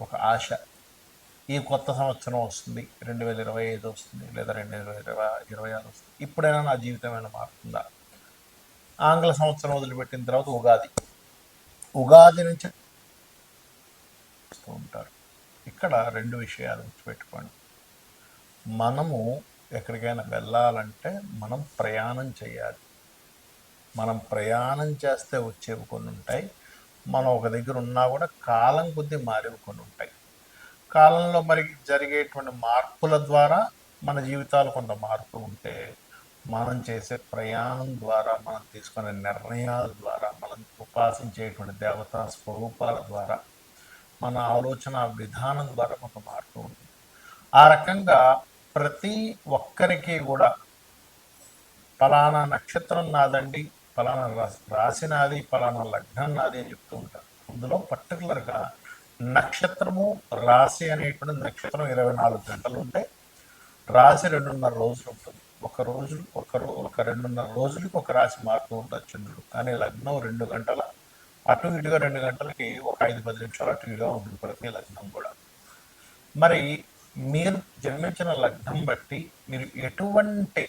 ఒక ఆశ. ఈ కొత్త సంవత్సరం వస్తుంది. రెండు వేల ఇరవై ఐదు వస్తుంది లేదా రెండు వేల ఇరవై ఇరవై ఆరు వస్తుంది. ఇప్పుడైనా నా జీవితం ఏమైనా మారుతుందా? ఆంగ్ల సంవత్సరం వదిలిపెట్టిన తర్వాత ఉగాది. ఉగాది నుంచి ఉంటారు. ఇక్కడ రెండు విషయాలు గుర్తుపెట్టుకోండి. మనము ఎక్కడికైనా వెళ్ళాలంటే మనం ప్రయాణం చేయాలి. మనం ప్రయాణం చేస్తే వచ్చేవి కొన్ని ఉంటాయి. మనం ఒక దగ్గర ఉన్నా కూడా కాలం కొద్దీ మారేవి కొన్ని ఉంటాయి. కాలంలో మరి జరిగేటువంటి మార్పుల ద్వారా మన జీవితాలు కొంత మార్పు ఉంటే మనం చేసే ప్రయాణం ద్వారా మనం తీసుకునే నిర్ణయాల ద్వారా మనం ఉపాసించేటువంటి దేవతా స్వరూపాల ద్వారా మన ఆలోచన విధానం ద్వారా కొంత మార్పు ఉంటుంది ఆ రకంగా ప్రతి ఒక్కరికి కూడా ఫలానా నక్షత్రం నాదండి ఫలానా రాశి నాది ఫలానా లగ్నం నాది అని చెప్తూ ఉంటారు. అందులో పర్టికులర్గా నక్షత్రము రాశి అనేటువంటి నక్షత్రం ఇరవై నాలుగు గంటలు ఉంటే రాశి రెండున్నర రోజులు ఉంటుంది. ఒక రోజు ఒక ఒక రెండున్నర రోజులకి ఒక రాశి మారుతూ ఉంటుంది చంద్రుడు. కానీ లగ్నం రెండు గంటల అటు ఇటుగా రెండు గంటలకి ఒక ఐదు పది నిమిషాలు అటు ఇటుగా ఉంటుంది ప్రతి లగ్నం కూడా. మరి మీరు జన్మించిన లగ్నం బట్టి మీరు ఎటువంటి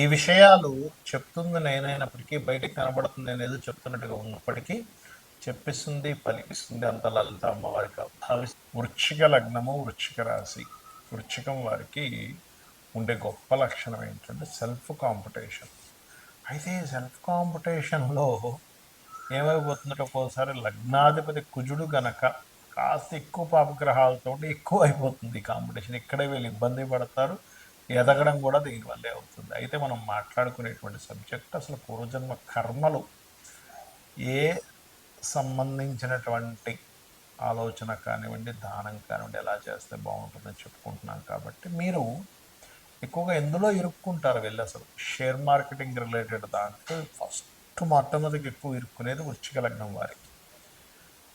ఈ విషయాలు చెప్తుంది నేనైనప్పటికీ బయటకు కనబడుతుంది అనేది చెప్తున్నట్టుగా ఉన్నప్పటికీ చెప్పిస్తుంది పలికిస్తుంది అంత లలిత అమ్మవారికి భావి వృచ్చిక లగ్నము వృచ్చిక రాశి. వృచ్చికం వారికి ఉండే గొప్ప లక్షణం ఏంటంటే సెల్ఫ్ కాంపిటీషన్. అయితే ఈ సెల్ఫ్ కాంపిటీషన్లో ఏమైపోతుందంటే ఒక్కోసారి లగ్నాధిపతి కుజుడు గనక కాస్త ఎక్కువ పాపగ్రహాలతో ఎక్కువ అయిపోతుంది కాంపిటీషన్ ఇక్కడే వీళ్ళు ఇబ్బంది పడతారు. ఎదగడం కూడా దీనివల్లే అవుతుంది. అయితే మనం మాట్లాడుకునేటువంటి సబ్జెక్ట్ అసలు పూర్వజన్మ కర్మలు. ఏ సంబంధించినటువంటి ఆలోచన కానివ్వండి దానం కానివ్వండి ఎలా చేస్తే బాగుంటుందని చెప్పుకుంటున్నాం కాబట్టి మీరు ఎక్కువగా ఎందులో ఇరుక్కుంటారు వెళ్ళి అసలు షేర్ మార్కెటింగ్ రిలేటెడ్ దాంట్లో ఫస్ట్ మొట్టమొదటి ఎక్కువ ఇరుక్కునేది వృశ్చిక లగ్నం వారికి.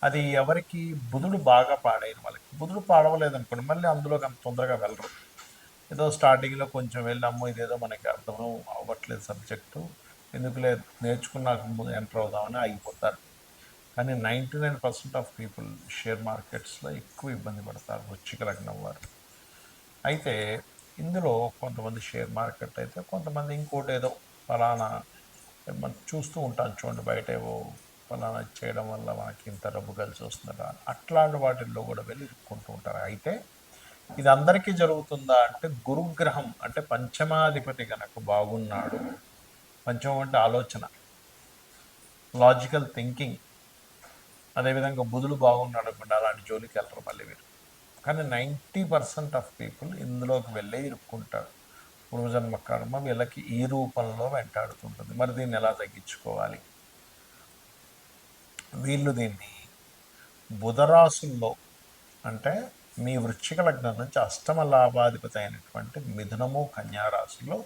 అది ఎవరికి? బుధుడు బాగా పాడైన వాళ్ళకి. బుధుడు పాడవలేదనుకోండి మళ్ళీ అందులోకి అంత తొందరగా వెళ్ళరు. ఏదో స్టార్టింగ్లో కొంచెం వెళ్ళాము ఇదేదో మనకి అర్థం అవ్వట్లేదు సబ్జెక్టు. ఎందుకులే నేర్చుకున్నాక ముందు ఎంటర్ అవుదామని ఆగిపోతారు. కానీ ninety nine percent of people share మార్కెట్స్లో ఎక్కువ ఇబ్బంది పడతారు వృచ్చిక లగ్నం వారు. అయితే ఇందులో కొంతమంది షేర్ మార్కెట్ అయితే కొంతమంది ఇంకోటి ఏదో ఫలానా మనం చూస్తూ ఉంటాం చూడండి బయట ఏవో ఫలానా చేయడం వల్ల మనకి ఇంత డబ్బు కలిసి వస్తుందా అట్లాంటి వాటిల్లో కూడా వెళ్ళి ఇరుక్కుంటూ ఉంటారు. అయితే ఇది అందరికీ జరుగుతుందా అంటే గురుగ్రహం అంటే పంచమాధిపతి కనుక బాగున్నాడు పంచమం అంటే ఆలోచన లాజికల్ థింకింగ్ అదేవిధంగా బుధులు బాగున్నాడు అనుకుంటే అలాంటి జోలికి వెళ్ళరు మళ్ళీ మీరు కానీ నైంటీ పర్సెంట్ ఆఫ్ పీపుల్ ఇందులోకి వెళ్ళే ఇరుక్కుంటారు. పూర్వజన్మ కర్మ వీళ్ళకి ఈ రూపంలో వెంటాడుతుంటుంది. మరి దీన్ని ఎలా తగ్గించుకోవాలి? వీళ్ళు దీన్ని బుధరాశుల్లో అంటే మీ వృశ్చిక లగ్నం నుంచి అష్టమ లాభాధిపతి అయినటువంటి మిథునము కన్యారాశిలో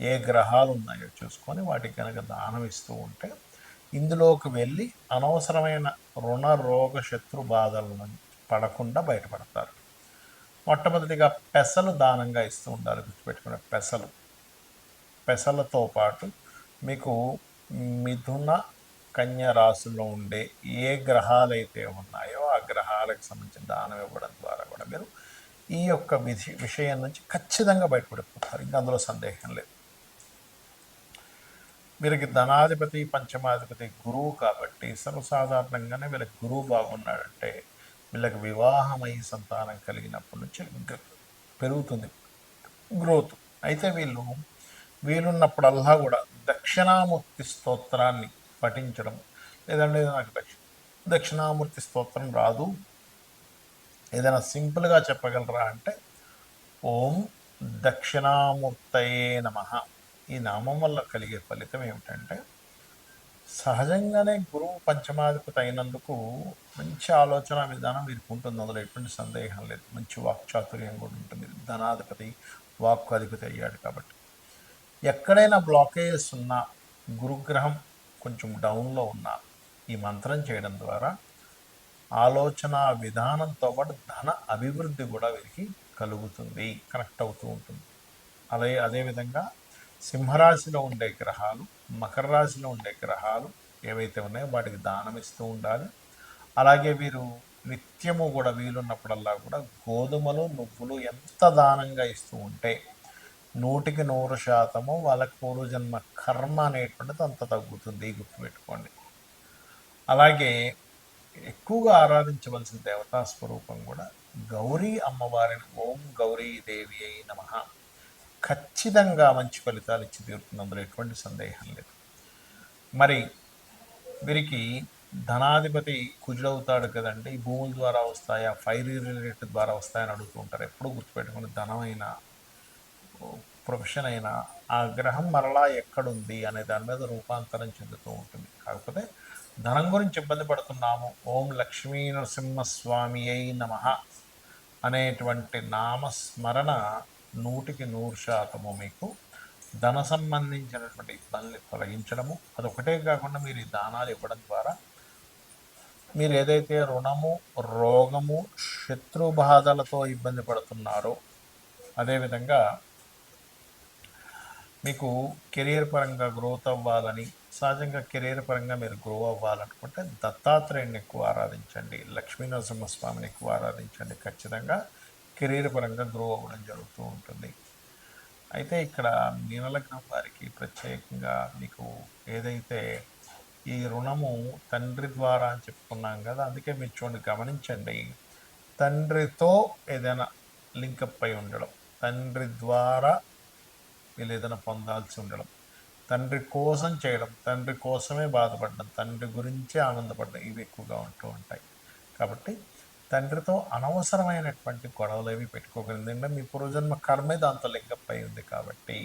ఏ గ్రహాలు ఉన్నాయో చూసుకొని వాటికి కనుక దానం ఇస్తూ ఉంటే ఇందులోకి వెళ్ళి అనవసరమైన రుణ రోగ శత్రు బాధల పడకుండా బయటపడతారు. మొట్టమొదటిగా పెసలు దానంగా ఇస్తూ ఉండాలి గుర్తుపెట్టుకునే పెసలు. పెసలతో పాటు మీకు మిథున కన్య రాశుల్లో ఉండే ఏ గ్రహాలు అయితే ఉన్నాయో ఆ గ్రహాలకు సంబంధించిన దానం ఇవ్వడం ద్వారా కనుక మీరు ఈ యొక్క విధి విషయం నుంచి ఖచ్చితంగా బయటపడిపోతారు. ఇంకా అందులో సందేహం లేదు. వీరికి ధనాధిపతి పంచమాధిపతి గురువు కాబట్టి సర్వసాధారణంగానే వీళ్ళకి గురువు బాగున్నాడంటే వీళ్ళకి వివాహమై సంతానం కలిగినప్పటి నుంచి పెరుగుతుంది. గ్రోత్. అయితే వీళ్ళు వీలున్నప్పుడల్లా కూడా దక్షిణామూర్తి స్తోత్రాన్ని పఠించడం. లేదంటే నాకు దక్షిణ దక్షిణామూర్తి స్తోత్రం రాదు. ఏదైనా సింపుల్గా చెప్పగలరా అంటే ఓం దక్షిణామూర్తయే నమ. ఈ నామం వల్ల కలిగే ఫలితం ఏమిటంటే సహజంగానే గురువు పంచమాధిపతి అయినందుకు మంచి ఆలోచన విధానం వీరికి ఉంటుంది. అందులో ఎటువంటి సందేహం లేదు. మంచి వాక్చాతుర్యం కూడా ఉంటుంది. ధనాధిపతి వాక్కు అధిపతి అయ్యాడు కాబట్టి. ఎక్కడైనా బ్లాకేజెస్ ఉన్నా గురుగ్రహం కొంచెం డౌన్లో ఉన్నా ఈ మంత్రం చేయడం ద్వారా ఆలోచన విధానంతో పాటు ధన అభివృద్ధి కూడా వీరికి కలుగుతుంది కనెక్ట్ అవుతూ ఉంటుంది. అలాగే అదేవిధంగా సింహరాశిలో ఉండే గ్రహాలు మకర రాశిలో ఉండే గ్రహాలు ఏవైతే ఉన్నాయో వాటికి దానం ఇస్తూ ఉండాలి. అలాగే వీరు నిత్యము కూడా వీలున్నప్పుడల్లా కూడా గోధుమలు నువ్వులు ఎంత దానంగా ఇస్తూ ఉంటే నూటికి నూరు శాతము వాళ్ళ పూర్వజన్మ కర్మ అనేటువంటిది అంత తగ్గుతుంది గుర్తుపెట్టుకోండి. అలాగే ఎక్కువగా ఆరాధించవలసిన దేవతా స్వరూపం కూడా గౌరీ అమ్మవారిని ఓం గౌరీ దేవి అయి నమ. ఖచ్చితంగా మంచి ఫలితాలు ఇచ్చి తీరుతుంది అందులో ఎటువంటి సందేహం లేదు. మరి వీరికి ధనాధిపతి కుజుడవుతాడు కదండి. భూముల ద్వారా వస్తాయా? ఫైర్ రిలేటెడ్ ద్వారా వస్తాయని అడుగుతూ ఉంటారు. ఎప్పుడు గుర్తుపెట్టుకుని ధనమైన ప్రొఫెషన్ అయినా ఆ గ్రహం మరలా ఎక్కడుంది అనే దాని మీద రూపాంతరం చెందుతూ ఉంటుంది. కాకపోతే ధనం గురించి ఇబ్బంది పడుతున్నాము. ఓం లక్ష్మీ నరసింహస్వామి అయి నమ అనేటువంటి నామస్మరణ నూటికి నూరు శాతము మీకు ధన సంబంధించినటువంటి ఇబ్బందులు తొలగించడము. అదొకటే కాకుండా మీరు ఈ దానాలు ఇవ్వడం ద్వారా మీరు ఏదైతే రుణము రోగము శత్రు బాధలతో ఇబ్బంది పడుతున్నారో అదేవిధంగా మీకు కెరీర్ పరంగా గ్రోత్ అవ్వాలని సహజంగా కెరీర్ పరంగా మీరు గ్రో అవ్వాలనుకుంటే దత్తాత్రేయుని ఎక్కువ ఆరాధించండి లక్ష్మీ నరసింహస్వామిని ఎక్కువ ఆరాధించండి. ఖచ్చితంగా కెరీర్ పరంగా గ్రో అవ్వడం జరుగుతూ ఉంటుంది. అయితే ఇక్కడ మీనలగ్నం వారికి ప్రత్యేకంగా మీకు ఏదైతే ఈ రుణము తండ్రి ద్వారా అని చెప్పుకున్నాం కదా అందుకే మీరు చూడండి గమనించండి. తండ్రితో ఏదైనా లింకప్ అయి ఉండడం తండ్రి ద్వారా వీళ్ళు ఏదైనా పొందాల్సి ఉండడం తండ్రి కోసం చేయడం తండ్రి కోసమే బాధపడడం తండ్రి గురించే ఆనందపడడం ఇవి ఎక్కువగా ఉంటూ ఉంటాయి. కాబట్టి తండ్రితో అనవసరమైనటువంటి గొడవలు ఏవి పెట్టుకోగలిగిందంటే మీ పూర్వజన్మ కర్మే దాంతో లింకప్ అయి ఉంది కాబట్టి